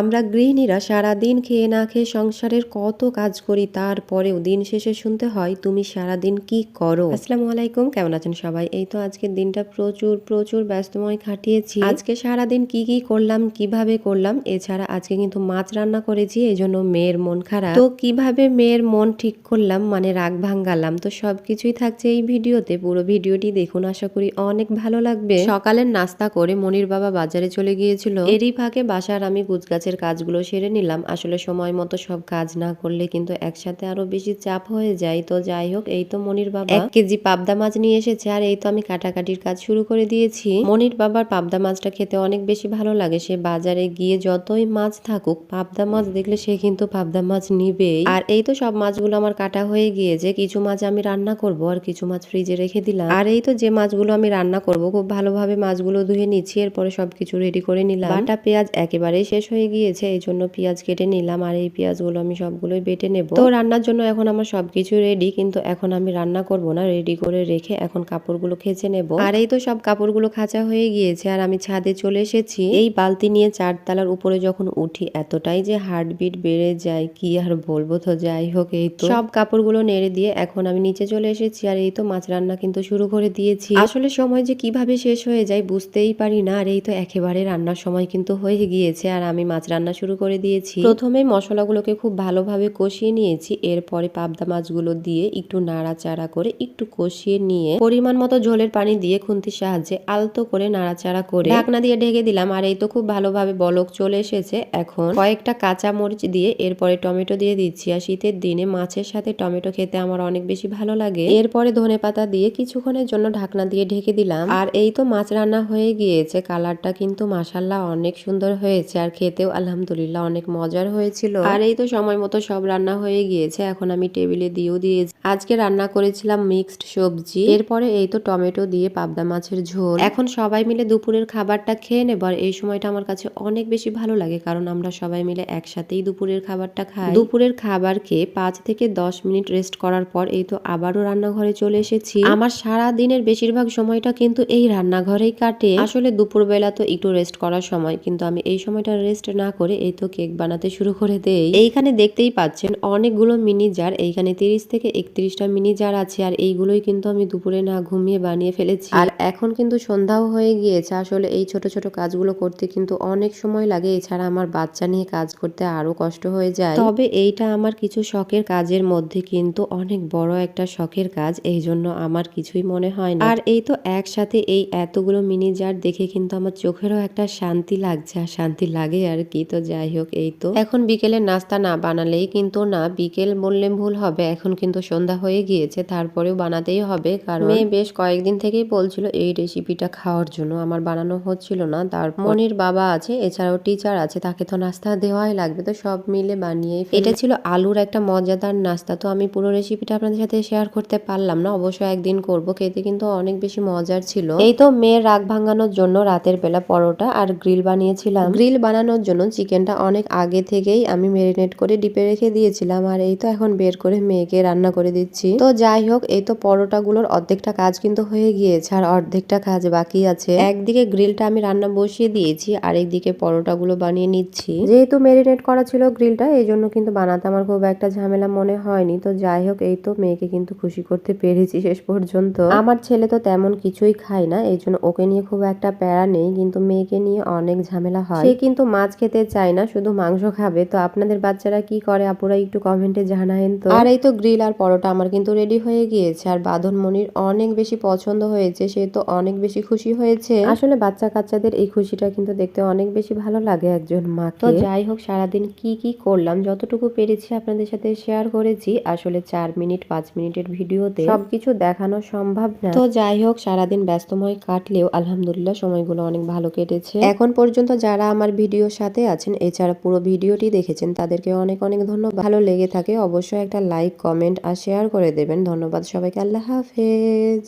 আমরা গৃহিণীরা সারাদিন খেয়ে না খেয়ে সংসারের কত কাজ করি, তারপরেও দিন শেষে শুনতে হয়, তুমি সারাদিন কি করো? আসসালামু আলাইকুম, কেমন আছেন সবাই? এই তো আজকের দিনটা প্রচুর প্রচুর ব্যস্তময় কাটিয়েছি। আজকে সারাদিন কি কি করলাম, কীভাবে করলাম, এছাড়া আজকে কিন্তু মাছ রান্না করেছি এই জন্য মেয়ের মন খারাপ। তো কীভাবে মেয়ের মন ঠিক করলাম মানে রাগ ভাঙ্গালাম, তো সবকিছুই থাকছে এই ভিডিওতে। পুরো ভিডিওটি দেখুন, আশা করি অনেক ভালো লাগবে। সকালের নাস্তা করে মনির বাবা বাজারে চলে গিয়েছিল। এরই ফাঁকে বাসার আমি গুজগাছের কাজগুলো সেরে নিলাম। আসলে সময় মতো সব কাজ না করলে কিন্তু একসাথে আরও বেশি চাপ হয়ে যায়। তো যাই হোক, এই তো মনির বাবা। এক কেজি পাবদা মাছ নিয়ে এসেছে আর এই তো আমি কাটাকাটির কাজ শুরু করে দিয়েছি। মনির বাবার পাবদা মাছটা খেতে অনেক বেশি ভালো লাগে। সে বাজারে গিয়ে যতই মাছ থাকুক, পাবদা মাছ দেখলে সে কিন্তু পাবদা মাছ নিবেই। আর এই তো সব মাছগুলো আমার কাটা হয়ে গিয়েছে। কিছু মাছ আমি রান্না করব আর কিছু মাছ ফ্রিজে রেখে দিলাম। আর এই তো যে মাছগুলো আমি রান্না করব, খুব ভালোভাবে মাছগুলো ধুয়ে নিচ্ছি। এরপরে সবকিছু রেডি করে নিলাম। বাটা পেঁয়াজ একেবারেই শেষ হয়ে গিয়েছে, এই জন্য পেঁয়াজ কেটে নিলাম। আর এই পেঁয়াজগুলো আমি সবগুলোই বেটে নেব। তো রান্নার জন্য এখন আমার সবকিছু রেডি কিন্তু এখন আমি রান্না করব না। রেডি করে রেখে এখন কাপড়গুলো খেঁচে নেব। আর এই তো সব কাপড়গুলো খাঁচা হয়ে গিয়েছে, আর আমি ছাদে চলে এসেছি। এই বালতি নিয়ে চারতলার উপরে যখন উঠি, এতটাই যে হার্টবিট বেড়ে যায়, কি আর বলব তো? যাই হোক, এই তো। সব কাপড়গুলো নেড়ে দিয়ে এখন আমি নিচে চলে এসেছি, আর এই তো মাছ রান্না কিন্তু শুরু করে দিয়েছি। আসলে সময় যে কীভাবে শেষ হয়ে যায় বুঝতেই পারি না, আর এই তো একেবারে রান্নার সময় কিন্তু হয়ে গিয়েছে, আর আমি মাছ রান্না শুরু করে দিয়েছি। প্রথমে মশলাগুলোকে খুব ভালোভাবে কষিয়ে নিয়েছি। এরপরে পাবদা মাছগুলো দিয়ে একটু নাড়াচাড়া করে একটু কষিয়ে নিয়ে পরিমাণ মতো ঝোলের পানি দিয়ে খুন্তির সাহায্যে আলতো করে নাড়াচাড়া করে ঢাকনা দিয়ে ঢেকে দিলাম। আর এই তো খুব ভালোভাবে বলক চলে এসেছে। এখন কয়েকটা কাঁচা মরিচ দিয়ে এরপরে টমেটো দিয়ে দিচ্ছি। আর শীতের দিনে মাছের সাথে টমেটো খেতে আমার অনেক বেশি ভালো লাগে। এরপরে ধনে পাতা দিয়ে কিছুক্ষণের জন্য ঢাকনা দিয়ে ঢেকে দিলাম। আর এই তো মাছ রান্না হয়ে গিয়েছে। কালারটা কিন্তু মাসাল্লাহ অনেক সুন্দর হয়েছে। আর খেতেও আলহামদুলিল্লাহ, অনেক মজার হয়েছিল। আর এই তো সময় মতো সব রান্না হয়ে গিয়েছে, এখন আমি টেবিলে দিয়েও দিয়েছি। আজকে রান্না করেছিলাম মিক্সড সবজি। এরপরে এই তো টমেটো দিয়ে পাবদা মাছের ঝোল। এখন সবাই মিলে দুপুরের খাবারটা খেয়ে নেব। আর এই সময়টা আমার কাছে অনেক বেশি ভালো লাগে, কারণ আমরা সবাই মিলে একসাথেই দুপুরের খাবারটা খাই। দুপুরের খাবার খেয়ে পাঁচ থেকে দশ মিনিট রেস্ট করার পর এই তো আবারও রান্নাঘরে চলে এসেছি। আমার সারা দিনের বেশিরভাগ সময়টা কিন্তু এই রান্নাঘরেই কাটে। আসলে দুপুরবেলা তো একটু রেস্ট করার সময়, কিন্তু আমি এই সময়টা রেস্ট না করে এই তো কেক বানাতে শুরু করে দেই। এইখানে দেখতেই পাচ্ছেন অনেকগুলো মিনি জার এইখানে তিরিশ থেকে একত্রিশটা মিনি জার আছে আর এইগুলোই কিন্তু আমি দুপুরে না ঘুমিয়ে বানিয়ে ফেলেছি। আর এখন কিন্তু সন্ধ্যাও হয়ে গিয়েছে, আসলে এই ছোট ছোট কাজগুলো করতে কিন্তু অনেক সময় লাগে, এছাড়া আমার বাচ্চা নিয়ে কাজ করতে আরও কষ্ট হয়ে যায়। তবে এইটা আমার কিছু শখের কাজের মধ্যে কিন্তু অনেক বড় একটা শখের কাজ, এই জন্য আমার কিছুই মনে হয় না। আর এই তো একসাথে এই এতগুলো মিনি জার দেখে কিন্তু আমার চোখেরও একটা শান্তি লাগছে, আর শান্তি লাগে আর কি? তো যাই হোক এই তো। এখন বিকেলে নাস্তা না বানালেই কিন্তু না বিকেল বললে ভুল হবে। এখন কিন্তু সন্ধ্যা হয়ে গিয়েছে তারপরেও বানাতেই হবে। কারণ মেয়ে বেশ কয়েকদিন থেকেই বলছিল এই রেসিপিটা খাওয়ার জন্য আমার বানানো হচ্ছিল না। তার মনির বাবা আছে এছাড়াও টিচার আছে তাকে তো নাস্তা দেওয়াই লাগবে। তো সব মিলে বানিয়ে এটা ছিল আলুর একটা মজাদার নাস্তা। তো আমি পুরো রেসিপিটা আপনাদের সাথে শেয়ার করতে পারলাম না অবশ্যই একদিন করব। খেতে কিন্তু অনেক বেশি মজার ছিল। এই তো মেয়ের রাগ ভাঙানোর জন্য রাতের বেলা পরোটা আর গ্রিল বানিয়েছিলাম। গ্রিল বানানোর জন্য চিকেনটা অনেক আগে থেকেই আমি মেরিনেট করে ডিপে রেখে দিয়েছিলাম আর এই তো এখন বের করে মেয়েকে রান্না করে দিচ্ছি। তো যাই হোক, এই তো পরোটাগুলোর অর্ধেকটা কাজ কিন্তু হয়ে গিয়েছে আর অর্ধেকটা কাজ বাকি আছে। একদিকে গ্রিলটা আমি রান্না বসিয়ে দিয়েছি আর একদিকে পরোটাগুলো বানিয়ে নিচ্ছি। যেহেতু মেরিনেট করা ছিল গ্রিলটা, এই জন্য কিন্তু বানাতে আমার খুব একটা ঝামেলা মনে হয়নি। তো যাই হোক, এই তো মেয়েকে কিন্তু খুশি করতে পেরেছি শেষ পর্যন্ত। আমার ছেলে তো তেমন কিছুই খায় না, এই জন্য ওকে নিয়ে খুব একটা প্যারা নেই, কিন্তু মেয়েকে নিয়ে অনেক ঝামেলা হয়। সে কিন্তু মাছ খেতে চায় না শুধু মাংস খাবে। তো আপনাদের বাচ্চারা কি করে? আপুরা একটু কমেন্টে জানায়েন তো। আর এই তো গ্রিল আর পরোটা আমার কিন্তু রেডি হয়ে গিয়েছে। আর বাঁধন মনির অনেক বেশি পছন্দ হয়েছে সে তো অনেক বেশি খুশি হয়েছে। আসলে বাচ্চা কাচ্চাদের এই খুশিটা কিন্তু দেখতে অনেক বেশি ভালো লাগে একজন মা তো যাই হোক সারাদিন কি কি করলাম যতটুকু পেরেছি আপনাদের সাথে শেয়ার করেছি। আসলে চার মিনিট পাঁচ মিনিটের ভিডিওতে সবকিছু দেখানো সম্ভব না। তো যাই হোক সারাদিন ব্যস্তময় কাটলেও আলহামদুলিল্লাহ সময়গুলো অনেক ভালো কেটেছে। এখন পর্যন্ত যারা আমার ভিডিওর সাথে আছেন, এছাড়া পুরো ভিডিওটি দেখেছেন, তাদেরকে অনেক অনেক ধন্যবাদ। ভালো লেগে থাকে, অবশ্যই একটা লাইক, কমেন্ট আর শেয়ার করে দেবেন। ধন্যবাদ সবাইকে, আল্লাহ হাফেজ।